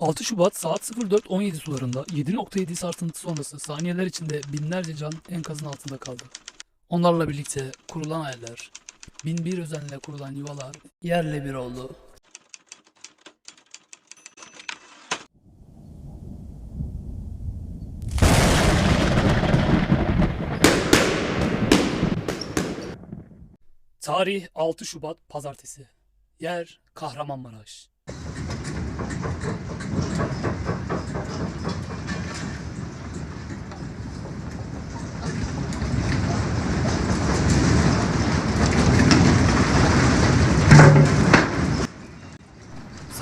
6 Şubat saat 04.17 sularında 7.7 sarsıntı sonrası saniyeler içinde binlerce can enkazın altında kaldı. Onlarla birlikte kurulan hayaller, bin bir özenle kurulan yuvalar yerle bir oldu. Tarih 6 Şubat Pazartesi. Yer Kahramanmaraş.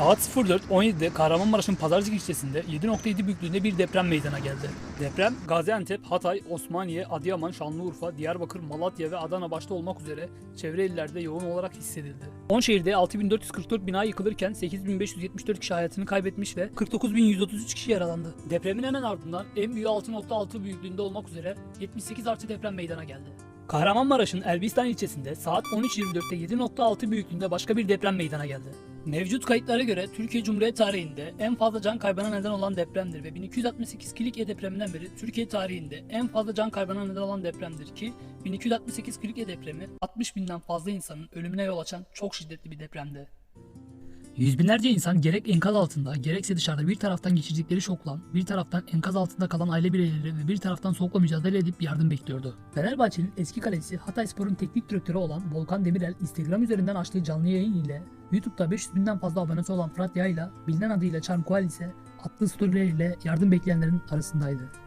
Saat 04.17'de Kahramanmaraş'ın Pazarcık ilçesinde 7.7 büyüklüğünde bir deprem meydana geldi. Deprem Gaziantep, Hatay, Osmaniye, Adıyaman, Şanlıurfa, Diyarbakır, Malatya ve Adana başta olmak üzere çevre illerde yoğun olarak hissedildi. 10 şehirde 6444 bina yıkılırken 8574 kişi hayatını kaybetmiş ve 49133 kişi yaralandı. Depremin hemen ardından en büyüğü 6.6 büyüklüğünde olmak üzere 78 artı deprem meydana geldi. Kahramanmaraş'ın Elbistan ilçesinde saat 13.24'te 7.6 büyüklüğünde başka bir deprem meydana geldi. Mevcut kayıtlara göre Türkiye Cumhuriyeti tarihinde en fazla can kaybına neden olan depremdir ve 1268 Kilikya depreminden beri Türkiye tarihinde en fazla can kaybına neden olan depremdir ki 1268 Kilikya depremi 60 binden fazla insanın ölümüne yol açan çok şiddetli bir depremdi. Yüz binlerce insan gerek enkaz altında gerekse dışarıda bir taraftan geçirdikleri şokla bir taraftan enkaz altında kalan aile bireyleri ve bir taraftan soğukla mücadele edip yardım bekliyordu. Fenerbahçe'nin eski kalecisi Hatayspor'un teknik direktörü olan Volkan Demirel Instagram üzerinden açtığı canlı yayın ile YouTube'da 500 binden fazla abonesi olan Fırat Yayla bilinen adıyla Charm Kual ise attığı storyleriyle yardım bekleyenlerin arasındaydı.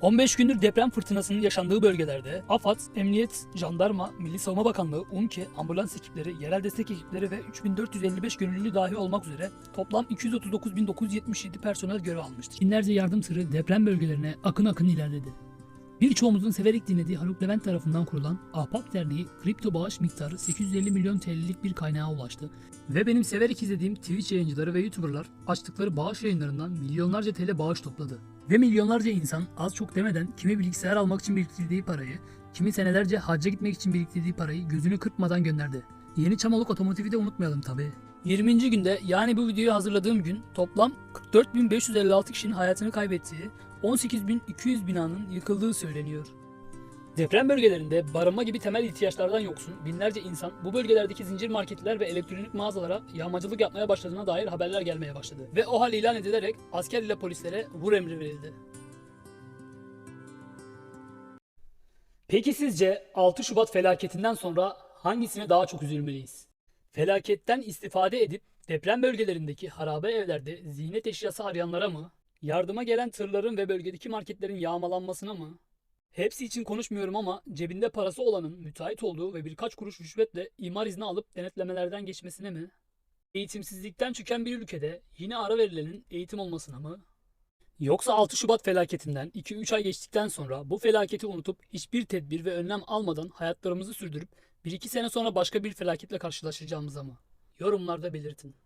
15 gündür deprem fırtınasının yaşandığı bölgelerde AFAD, Emniyet, Jandarma, Milli Savunma Bakanlığı, UNKE, ambulans ekipleri, yerel destek ekipleri ve 3455 gönüllü dahi olmak üzere toplam 239.977 personel görev almıştır. Binlerce yardım tırı deprem bölgelerine akın akın ilerledi. Birçoğumuzun severek dinlediği Haluk Levent tarafından kurulan Ahbap Derneği kripto bağış miktarı 850 milyon TL'lik bir kaynağa ulaştı. Ve benim severek izlediğim Twitch yayıncıları ve YouTuberlar açtıkları bağış yayınlarından milyonlarca TL bağış topladı. Ve milyonlarca insan az çok demeden kimi bilgisayar almak için biriktirdiği parayı, kimi senelerce hacca gitmek için biriktirdiği parayı gözünü kırpmadan gönderdi. Yeni Çamoluk Otomotiv'i de unutmayalım tabi. 20. günde yani bu videoyu hazırladığım gün toplam 44.556 kişinin hayatını kaybettiği 18.200 binanın yıkıldığı söyleniyor. Deprem bölgelerinde barınma gibi temel ihtiyaçlardan yoksun binlerce insan bu bölgelerdeki zincir marketler ve elektronik mağazalara yağmacılık yapmaya başladığına dair haberler gelmeye başladı. Ve o hal ilan edilerek asker ile polislere vur emri verildi. Peki sizce 6 Şubat felaketinden sonra hangisine daha çok üzülmeliyiz? Felaketten istifade edip deprem bölgelerindeki harabe evlerde ziynet eşyası arayanlara mı? Yardıma gelen tırların ve bölgedeki marketlerin yağmalanmasına mı? Hepsi için konuşmuyorum ama cebinde parası olanın müteahhit olduğu ve birkaç kuruş rüşvetle imar izni alıp denetlemelerden geçmesine mi? Eğitimsizlikten çöken bir ülkede yine ara verilenin eğitim olmasına mı? Yoksa 6 Şubat felaketinden 2-3 ay geçtikten sonra bu felaketi unutup hiçbir tedbir ve önlem almadan hayatlarımızı sürdürüp 1-2 sene sonra başka bir felaketle karşılaşacağımıza mı? Yorumlarda belirtin.